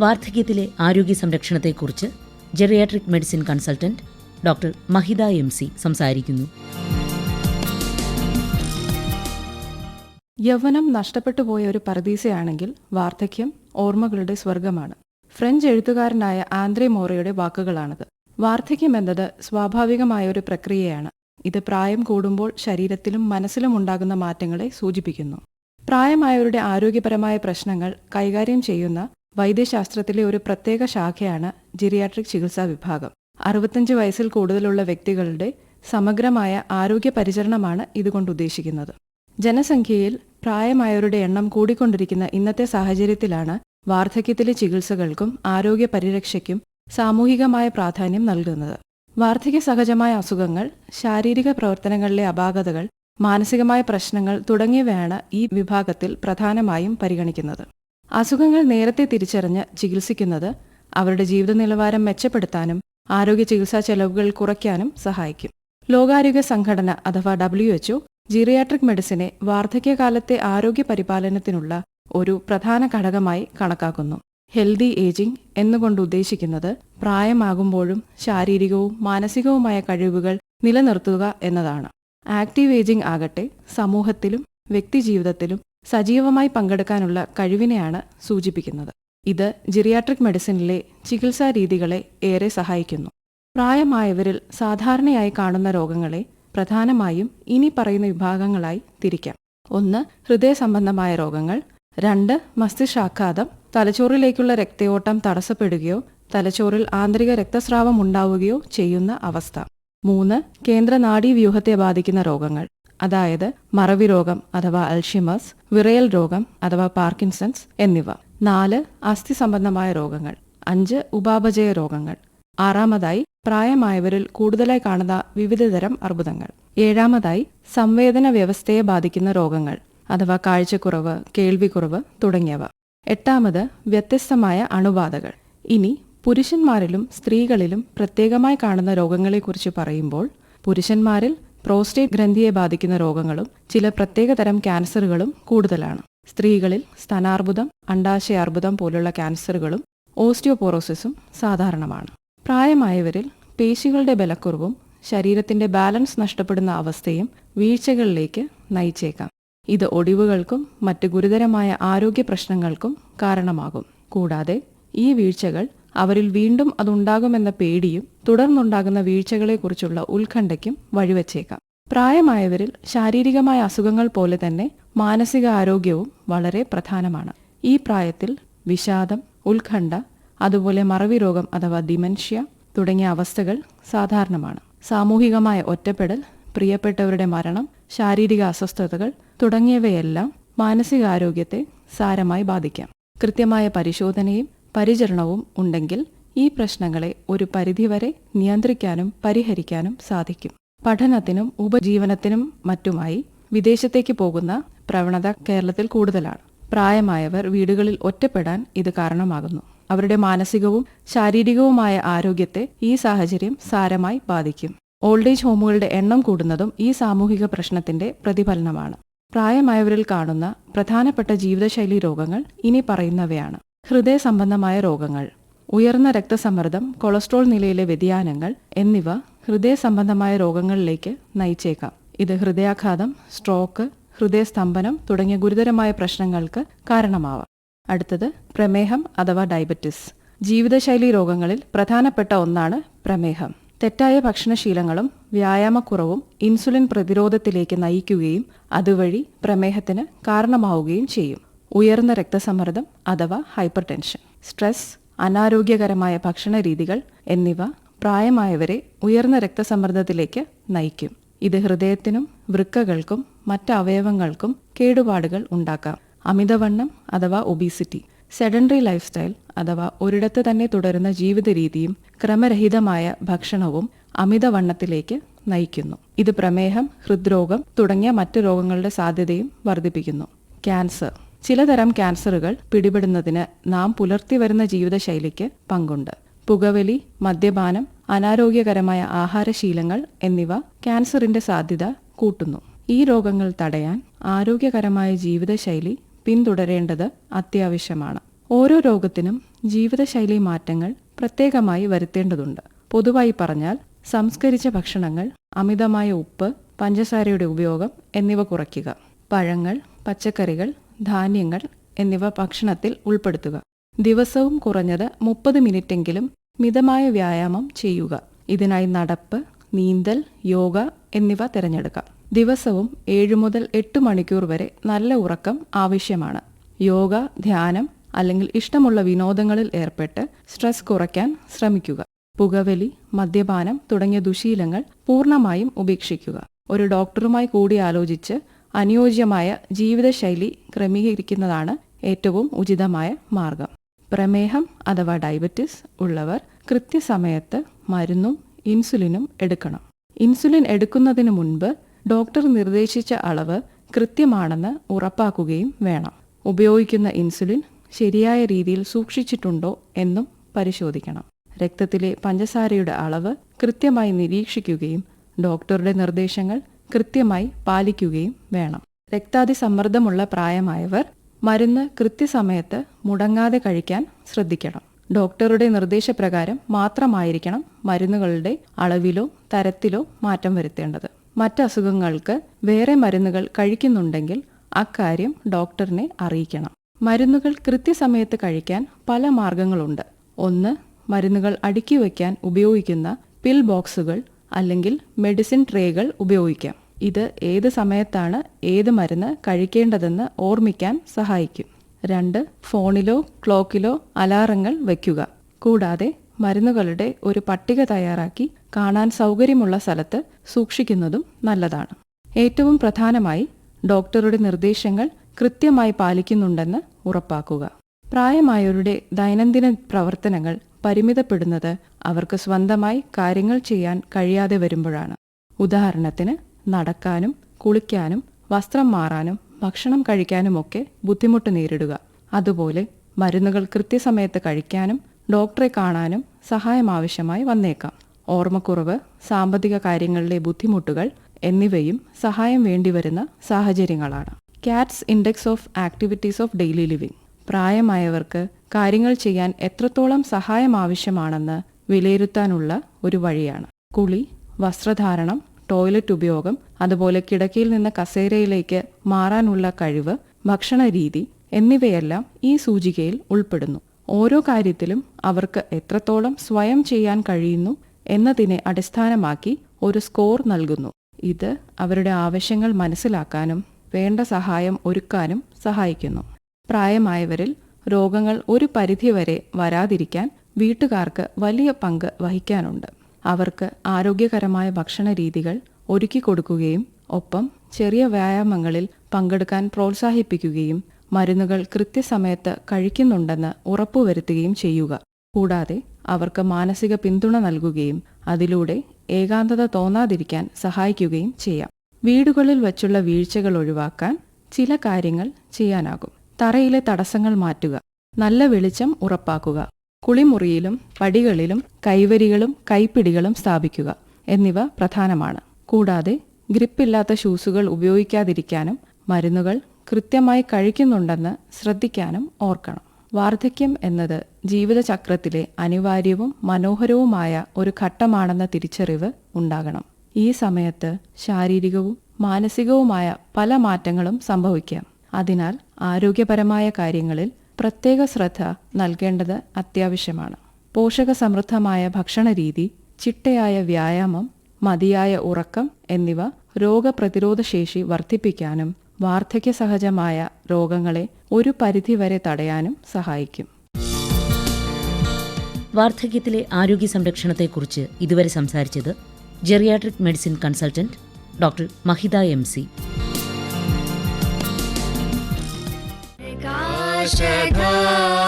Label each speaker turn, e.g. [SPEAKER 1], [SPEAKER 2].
[SPEAKER 1] വാർദ്ധക്യത്തിലെ ആരോഗ്യ സംരക്ഷണത്തെക്കുറിച്ച് geriatric medicine consultant doctor Mahitha M C സംസാരിക്കുന്നു.
[SPEAKER 2] യൗവനം നഷ്ടപ്പെട്ടു പോയ ഒരു പരദീസയാണെങ്കിൽ വാർദ്ധക്യം ഓർമ്മകളുടെ സ്വർഗമാണ് ഫ്രഞ്ച് എഴുത്തുകാരനായ ആന്ത്രേ മോറയുടെ വാക്കുകളാണത്. വാർദ്ധക്യം എന്നത് സ്വാഭാവികമായ ഒരു പ്രക്രിയയാണ്. ഇത് പ്രായം കൂടുമ്പോൾ ശരീരത്തിലും മനസ്സിലും ഉണ്ടാകുന്ന മാറ്റങ്ങളെ സൂചിപ്പിക്കുന്നു. പ്രായമായവരുടെ ആരോഗ്യപരമായ പ്രശ്നങ്ങൾ കൈകാര്യം ചെയ്യുന്ന വൈദ്യശാസ്ത്രത്തിലെ ഒരു പ്രത്യേക ശാഖയാണ് ജിറിയാട്രിക് ചികിത്സാ വിഭാഗം. അറുപത്തഞ്ച് വയസ്സിൽ കൂടുതലുള്ള വ്യക്തികളുടെ സമഗ്രമായ ആരോഗ്യ പരിചരണമാണ് ഇതുകൊണ്ട് ഉദ്ദേശിക്കുന്നത്. ജനസംഖ്യയിൽ പ്രായമായവരുടെ എണ്ണം കൂടിക്കൊണ്ടിരിക്കുന്ന ഇന്നത്തെ സാഹചര്യത്തിലാണ് വാർദ്ധക്യത്തിലെ ചികിത്സകൾക്കും ആരോഗ്യ പരിരക്ഷയ്ക്കും സാമൂഹികമായ പ്രാധാന്യം നൽകുന്നത്. വാർദ്ധക്യ സഹജമായ അസുഖങ്ങൾ ശാരീരിക പ്രവർത്തനങ്ങളിലെ അപാകതകൾ മാനസികമായ പ്രശ്നങ്ങൾ തുടങ്ങിയവയാണ് ഈ വിഭാഗത്തിൽ പ്രധാനമായും പരിഗണിക്കുന്നത്. അസുഖങ്ങൾ നേരത്തെ തിരിച്ചറിഞ്ഞ് ചികിത്സിക്കുന്നത് അവരുടെ ജീവിത നിലവാരം മെച്ചപ്പെടുത്താനും ആരോഗ്യ ചികിത്സാ ചെലവുകൾ കുറയ്ക്കാനും സഹായിക്കും. ലോകാരോഗ്യ സംഘടന അഥവാ ഡബ്ല്യു എച്ച്ഒ ജീറിയാട്രിക് മെഡിസിനെ വാർദ്ധക്യകാലത്തെ ആരോഗ്യ പരിപാലനത്തിനുള്ള ഒരു പ്രധാന ഘടകമായി കണക്കാക്കുന്നു. ഹെൽതി ഏജിംഗ് എന്നുകൊണ്ട് ഉദ്ദേശിക്കുന്നത് പ്രായമാകുമ്പോഴും ശാരീരികവും മാനസികവുമായ കഴിവുകൾ നിലനിർത്തുക എന്നതാണ്. ആക്റ്റീവ് ഏജിംഗ് ആകട്ടെ സമൂഹത്തിലും വ്യക്തിജീവിതത്തിലും സജീവമായി പങ്കെടുക്കാനുള്ള കഴിവിനെയാണ് സൂചിപ്പിക്കുന്നത്. ഇത് ജിറിയാട്രിക് മെഡിസിനിലെ ചികിത്സാ രീതികളെ ഏറെ സഹായിക്കുന്നു. പ്രായമായവരിൽ സാധാരണയായി കാണുന്ന രോഗങ്ങളെ പ്രധാനമായും ഇനി പറയുന്ന വിഭാഗങ്ങളായി തിരിക്കാം. ഒന്ന് ഹൃദയ സംബന്ധമായ രോഗങ്ങൾ. രണ്ട് മസ്തിഷ്കാഘാതം. തലച്ചോറിലേക്കുള്ള രക്തയോട്ടം തടസ്സപ്പെടുകയോ തലച്ചോറിൽ ആന്തരിക രക്തസ്രാവം ഉണ്ടാവുകയോ ചെയ്യുന്ന അവസ്ഥ. മൂന്ന് കേന്ദ്ര നാഡീവ്യൂഹത്തെ ബാധിക്കുന്ന രോഗങ്ങൾ. അതായത് മറവി രോഗം അഥവാ അൽഷിമസ് വിറയൽ രോഗം അഥവാ പാർക്കിൻസൺസ് എന്നിവ. നാല് അസ്ഥി സംബന്ധമായ രോഗങ്ങൾ. അഞ്ച് ഉപാപചയ രോഗങ്ങൾ. ആറാമതായി പ്രായമായവരിൽ കൂടുതലായി കാണുന്ന വിവിധതരം അർബുദങ്ങൾ. ഏഴാമതായി സംവേദന വ്യവസ്ഥയെ ബാധിക്കുന്ന രോഗങ്ങൾ. അഥവാ കാഴ്ചക്കുറവ് കേൾവിക്കുറവ് തുടങ്ങിയവ. എട്ടാമത് വ്യത്യസ്തമായ അണുബാധകൾ. ഇനി പുരുഷന്മാരിലും സ്ത്രീകളിലും പ്രത്യേകമായി കാണുന്ന രോഗങ്ങളെക്കുറിച്ച് പറയുമ്പോൾ പുരുഷന്മാരിൽ പ്രോസ്റ്റേറ്റ് ഗ്രന്ഥിയെ ബാധിക്കുന്ന രോഗങ്ങളും ചില പ്രത്യേകതരം ക്യാൻസറുകളും കൂടുതലാണ്. സ്ത്രീകളിൽ സ്തനാർബുദം അണ്ടാശയാർബുദം പോലുള്ള ക്യാൻസറുകളും ഓസ്റ്റിയോപോറോസിസും സാധാരണമാണ്. പ്രായമായവരിൽ പേശികളുടെ ബലക്കുറവും ശരീരത്തിന്റെ ബാലൻസ് നഷ്ടപ്പെടുന്ന അവസ്ഥയും വീഴ്ചകളിലേക്ക് നയിച്ചേക്കാം. ഇത് ഒടിവുകൾക്കും മറ്റ് ഗുരുതരമായ ആരോഗ്യ പ്രശ്നങ്ങൾക്കും കാരണമാകും. കൂടാതെ ഈ വീഴ്ചകൾ അവരിൽ വീണ്ടും അതുണ്ടാകുമെന്ന പേടിയും തുടർന്നുണ്ടാകുന്ന വീഴ്ചകളെക്കുറിച്ചുള്ള ഉത്കണ്ഠയ്ക്കും വഴിവെച്ചേക്കാം. പ്രായമായവരിൽ ശാരീരികമായ അസുഖങ്ങൾ പോലെ തന്നെ മാനസിക ആരോഗ്യവും വളരെ പ്രധാനമാണ്. ഈ പ്രായത്തിൽ വിഷാദം ഉത്കണ്ഠ അതുപോലെ മറവി രോഗം അഥവാ ഡിമെൻഷ്യ തുടങ്ങിയ അവസ്ഥകൾ സാധാരണമാണ്. സാമൂഹികമായ ഒറ്റപ്പെടൽ പ്രിയപ്പെട്ടവരുടെ മരണം ശാരീരിക അസ്വസ്ഥതകൾ തുടങ്ങിയവയെല്ലാം മാനസികാരോഗ്യത്തെ സാരമായി ബാധിക്കാം. കൃത്യമായ പരിശോധനയും പരിചരണവും ഉണ്ടെങ്കിൽ ഈ പ്രശ്നങ്ങളെ ഒരു പരിധിവരെ നിയന്ത്രിക്കാനും പരിഹരിക്കാനും സാധിക്കും. പഠനത്തിനും ഉപജീവനത്തിനും മറ്റുമായി വിദേശത്തേക്ക് പോകുന്ന പ്രവണത കേരളത്തിൽ കൂടുതലാണ്. പ്രായമായവർ വീടുകളിൽ ഒറ്റപ്പെടാൻ ഇത് കാരണമാകുന്നു. അവരുടെ മാനസികവും ശാരീരികവുമായ ആരോഗ്യത്തെ ഈ സാഹചര്യം സാരമായി ബാധിക്കും. ഓൾഡ് ഏജ് ഹോമുകളുടെ എണ്ണം കൂടുന്നതും ഈ സാമൂഹിക പ്രശ്നത്തിന്റെ പ്രതിഫലനമാണ്. പ്രായമായവരിൽ കാണുന്ന പ്രധാനപ്പെട്ട ജീവിതശൈലി രോഗങ്ങൾ ഇനി പറയുന്നവയാണ്. ഹൃദയ സംബന്ധമായ രോഗങ്ങൾ ഉയർന്ന രക്തസമ്മർദ്ദം കൊളസ്ട്രോൾ നിലയിലെ വ്യതിയാനങ്ങൾ എന്നിവ ഹൃദയ സംബന്ധമായ രോഗങ്ങളിലേക്ക് നയിച്ചേക്കാം. ഇത് ഹൃദയാഘാതം സ്ട്രോക്ക് ഹൃദയസ്തംഭനം തുടങ്ങിയ ഗുരുതരമായ പ്രശ്നങ്ങൾക്ക് കാരണമാവാം. അടുത്തത് പ്രമേഹം അഥവാ ഡയബറ്റിസ്. ജീവിതശൈലി രോഗങ്ങളിൽ പ്രധാനപ്പെട്ട ഒന്നാണ് പ്രമേഹം. തെറ്റായ ഭക്ഷണശീലങ്ങളും വ്യായാമക്കുറവും ഇൻസുലിൻ പ്രതിരോധത്തിലേക്ക് നയിക്കുകയും അതുവഴി പ്രമേഹത്തിന് കാരണമാവുകയും ചെയ്യും. ഉയർന്ന രക്തസമ്മർദ്ദം അഥവാ ഹൈപ്പർ ടെൻഷൻ സ്ട്രെസ് അനാരോഗ്യകരമായ ഭക്ഷണ രീതികൾ എന്നിവ പ്രായമായവരെ ഉയർന്ന രക്തസമ്മർദ്ദത്തിലേക്ക് നയിക്കും. ഇത് ഹൃദയത്തിനും വൃക്കകൾക്കും മറ്റ് അവയവങ്ങൾക്കും കേടുപാടുകൾ ഉണ്ടാക്കാം. അമിതവണ്ണം അഥവാ ഒബീസിറ്റി സെഡൻഡറി ലൈഫ് സ്റ്റൈൽ അഥവാ ഒരിടത്ത് തന്നെ തുടരുന്ന ജീവിത രീതിയും ക്രമരഹിതമായ ഭക്ഷണവും അമിതവണ്ണത്തിലേക്ക് നയിക്കുന്നു. ഇത് പ്രമേഹം ഹൃദ്രോഗം തുടങ്ങിയ മറ്റ് രോഗങ്ങളുടെ സാധ്യതയും വർദ്ധിപ്പിക്കുന്നു. ക്യാൻസർ. ചിലതരം ക്യാൻസറുകൾ പിടിപെടുന്നതിന് നാം പുലർത്തി വരുന്ന ജീവിതശൈലിക്ക് പങ്കുണ്ട്. പുകവലി മദ്യപാനം അനാരോഗ്യകരമായ ആഹാരശീലങ്ങൾ എന്നിവ ക്യാൻസറിന്റെ സാധ്യത കൂട്ടുന്നു. ഈ രോഗങ്ങൾ തടയാൻ ആരോഗ്യകരമായ ജീവിതശൈലി പിന്തുടരേണ്ടത് അത്യാവശ്യമാണ്. ഓരോ രോഗത്തിനും ജീവിതശൈലി മാറ്റങ്ങൾ പ്രത്യേകമായി വരുത്തേണ്ടതുണ്ട്. പൊതുവായി പറഞ്ഞാൽ സംസ്കരിച്ച ഭക്ഷണങ്ങൾ അമിതമായ ഉപ്പ് പഞ്ചസാരയുടെ ഉപയോഗം എന്നിവ കുറയ്ക്കുക. പഴങ്ങൾ പച്ചക്കറികൾ ധാന്യങ്ങൾ എന്നിവ ഭക്ഷണത്തിൽ ഉൾപ്പെടുത്തുക. ദിവസവും കുറഞ്ഞത് മുപ്പത് മിനിറ്റെങ്കിലും മിതമായ വ്യായാമം ചെയ്യുക. ഇതിനായി നടപ്പ് നീന്തൽ യോഗ എന്നിവ തിരഞ്ഞെടുക്കാം. ദിവസവും ഏഴ് മുതൽ എട്ട് മണിക്കൂർ വരെ നല്ല ഉറക്കം ആവശ്യമാണ്. യോഗ ധ്യാനം അല്ലെങ്കിൽ ഇഷ്ടമുള്ള വിനോദങ്ങളിൽ ഏർപ്പെട്ട് സ്ട്രെസ് കുറയ്ക്കാൻ ശ്രമിക്കുക. പുകവലി മദ്യപാനം തുടങ്ങിയ ദുശീലങ്ങൾ പൂർണമായും ഉപേക്ഷിക്കുക. ഒരു ഡോക്ടറുമായി കൂടി ആലോചിച്ച് അനുയോജ്യമായ ജീവിതശൈലി ക്രമീകരിക്കുന്നതാണ് ഏറ്റവും ഉചിതമായ മാർഗം. പ്രമേഹം അഥവാ ഡയബറ്റിസ് ഉള്ളവർ കൃത്യസമയത്ത് മരുന്നും ഇൻസുലിനും എടുക്കണം. ഇൻസുലിൻ എടുക്കുന്നതിന് മുൻപ് ഡോക്ടർ നിർദ്ദേശിച്ച അളവ് കൃത്യമാണെന്ന് ഉറപ്പാക്കുകയും വേണം. ഉപയോഗിക്കുന്ന ഇൻസുലിൻ ശരിയായ രീതിയിൽ സൂക്ഷിച്ചിട്ടുണ്ടോ എന്നും പരിശോധിക്കണം. രക്തത്തിലെ പഞ്ചസാരയുടെ അളവ് കൃത്യമായി നിരീക്ഷിക്കുകയും ഡോക്ടറുടെ നിർദ്ദേശങ്ങൾ കൃത്യമായി പാലിക്കുകയും വേണം. രക്താതിസമ്മർദ്ദമുള്ള പ്രായമായവർ മരുന്ന് കൃത്യസമയത്ത് മുടങ്ങാതെ കഴിക്കാൻ ശ്രദ്ധിക്കണം. ഡോക്ടറുടെ നിർദ്ദേശപ്രകാരം മാത്രമായിരിക്കണം മരുന്നുകളുടെ അളവിലോ തരത്തിലോ മാറ്റം വരുത്തേണ്ടത്. മറ്റ് അസുഖങ്ങൾക്ക് വേറെ മരുന്നുകൾ കഴിക്കുന്നുണ്ടെങ്കിൽ അക്കാര്യം ഡോക്ടറിനെ അറിയിക്കണം. മരുന്നുകൾ കൃത്യസമയത്ത് കഴിക്കാൻ പല മാർഗങ്ങളുണ്ട്. ഒന്ന് മരുന്നുകൾ അടുക്കി വയ്ക്കാൻ ഉപയോഗിക്കുന്ന പിൽ ബോക്സുകൾ അല്ലെങ്കിൽ മെഡിസിൻ ട്രേകൾ ഉപയോഗിക്കാം. ഇത് ഏത് സമയത്താണ് ഏത് മരുന്ന് കഴിക്കേണ്ടതെന്ന് ഓർമ്മിക്കാൻ സഹായിക്കും. രണ്ട് ഫോണിലോ ക്ലോക്കിലോ അലാറങ്ങൾ വയ്ക്കുക. കൂടാതെ മരുന്നുകളുടെ ഒരു പട്ടിക തയ്യാറാക്കി കാണാൻ സൗകര്യമുള്ള സ്ഥലത്ത് സൂക്ഷിക്കുന്നതും നല്ലതാണ്. ഏറ്റവും പ്രധാനമായി ഡോക്ടറുടെ നിർദ്ദേശങ്ങൾ കൃത്യമായി പാലിക്കുന്നുണ്ടെന്ന് ഉറപ്പാക്കുക. പ്രായമായവരുടെ ദൈനംദിന പ്രവർത്തനങ്ങൾ പരിമിതപ്പെടുന്നത് അവർക്ക് സ്വന്തമായി കാര്യങ്ങൾ ചെയ്യാൻ കഴിയാതെ വരുമ്പോഴാണ്. ഉദാഹരണത്തിന് നടക്കാനും കുളിക്കാനും വസ്ത്രം മാറാനും ഭക്ഷണം കഴിക്കാനുമൊക്കെ ബുദ്ധിമുട്ട് നേരിടുക. അതുപോലെ മരുന്നുകൾ കൃത്യസമയത്ത് കഴിക്കാനും ഡോക്ടറെ കാണാനും സഹായം ആവശ്യമായി വന്നേക്കാം. ഓർമ്മക്കുറവ് സാമ്പത്തിക കാര്യങ്ങളിലെ ബുദ്ധിമുട്ടുകൾ എന്നിവയും സഹായം വേണ്ടിവരുന്ന സാഹചര്യങ്ങളാണ്. Katz index of activities of daily living. പ്രായമായവർക്ക് കാര്യങ്ങൾ ചെയ്യാൻ എത്രത്തോളം സഹായം ആവശ്യമാണെന്ന് വിലയിരുത്താനുള്ള ഒരു വഴിയാണ്. കുളി വസ്ത്രധാരണം ടോയ്ലറ്റ് ഉപയോഗം അതുപോലെ കിടക്കയിൽ നിന്ന് കസേരയിലേക്ക് മാറാനുള്ള കഴിവ് ഭക്ഷണ രീതി എന്നിവയെല്ലാം ഈ സൂചികയിൽ ഉൾപ്പെടുന്നു. ഓരോ കാര്യത്തിലും അവർക്ക് എത്രത്തോളം സ്വയം ചെയ്യാൻ കഴിയുന്നു എന്നതിനെ അടിസ്ഥാനമാക്കി ഒരു സ്കോർ നൽകുന്നു. ഇത് അവരുടെ ആവശ്യങ്ങൾ മനസ്സിലാക്കാനും വേണ്ട സഹായം ഒരുക്കാനും സഹായിക്കുന്നു. പ്രായമായവരിൽ രോഗങ്ങൾ ഒരു പരിധിവരെ വരാതിരിക്കാൻ വീട്ടുകാർക്ക് വലിയ പങ്ക് വഹിക്കാനുണ്ട്. അവർക്ക് ആരോഗ്യകരമായ ഭക്ഷണ രീതികൾ ഒരുക്കി കൊടുക്കുകയും ഒപ്പം ചെറിയ വ്യായാമങ്ങളിൽ പങ്കെടുക്കാൻ പ്രോത്സാഹിപ്പിക്കുകയും മരുന്നുകൾ കൃത്യസമയത്ത് കഴിക്കുന്നുണ്ടെന്ന് ഉറപ്പുവരുത്തുകയും ചെയ്യുക. കൂടാതെ അവർക്ക് മാനസിക പിന്തുണ നൽകുകയും അതിലൂടെ ഏകാന്തത തോന്നാതിരിക്കാൻ സഹായിക്കുകയും ചെയ്യാം. വീടുകളിൽ വച്ചുള്ള വീഴ്ചകൾ ഒഴിവാക്കാൻ ചില കാര്യങ്ങൾ ചെയ്യാനാകും. തറയിലെ തടസ്സങ്ങൾ മാറ്റുക നല്ല വെളിച്ചം ഉറപ്പാക്കുക കുളിമുറിയിലും പടികളിലും കൈവരികളും കൈപ്പിടികളും സ്ഥാപിക്കുക എന്നിവ പ്രധാനമാണ്. കൂടാതെ ഗ്രിപ്പില്ലാത്ത ഷൂസുകൾ ഉപയോഗിക്കാതിരിക്കാനും മരുന്നുകൾ കൃത്യമായി കഴിക്കുന്നുണ്ടെന്ന് ശ്രദ്ധിക്കാനും ഓർക്കണം. വാർദ്ധക്യം എന്നത് ജീവിതചക്രത്തിലെ അനിവാര്യവും മനോഹരവുമായ ഒരു ഘട്ടമാണെന്ന തിരിച്ചറിവ് ഉണ്ടാകണം. ഈ സമയത്ത് ശാരീരികവും മാനസികവുമായ പല മാറ്റങ്ങളും സംഭവിക്കാം. അതിനാൽ ആരോഗ്യപരമായ കാര്യങ്ങളിൽ പ്രത്യേക ശ്രദ്ധ നൽകേണ്ടത് അത്യാവശ്യമാണ്. പോഷക പോഷകസമൃദ്ധമായ ഭക്ഷണരീതി ചിട്ടയായ വ്യായാമം മതിയായ ഉറക്കം എന്നിവ രോഗപ്രതിരോധ ശേഷി വർദ്ധിപ്പിക്കാനും വാർദ്ധക്യ സഹജമായ രോഗങ്ങളെ ഒരു പരിധിവരെ തടയാനും സഹായിക്കും.
[SPEAKER 1] വാർദ്ധക്യത്തിലെ ആരോഗ്യ സംരക്ഷണത്തെക്കുറിച്ച് ഇതുവരെ സംസാരിച്ചത് geriatric medicine consultant doctor Mahitha M C.
[SPEAKER 3] Shakha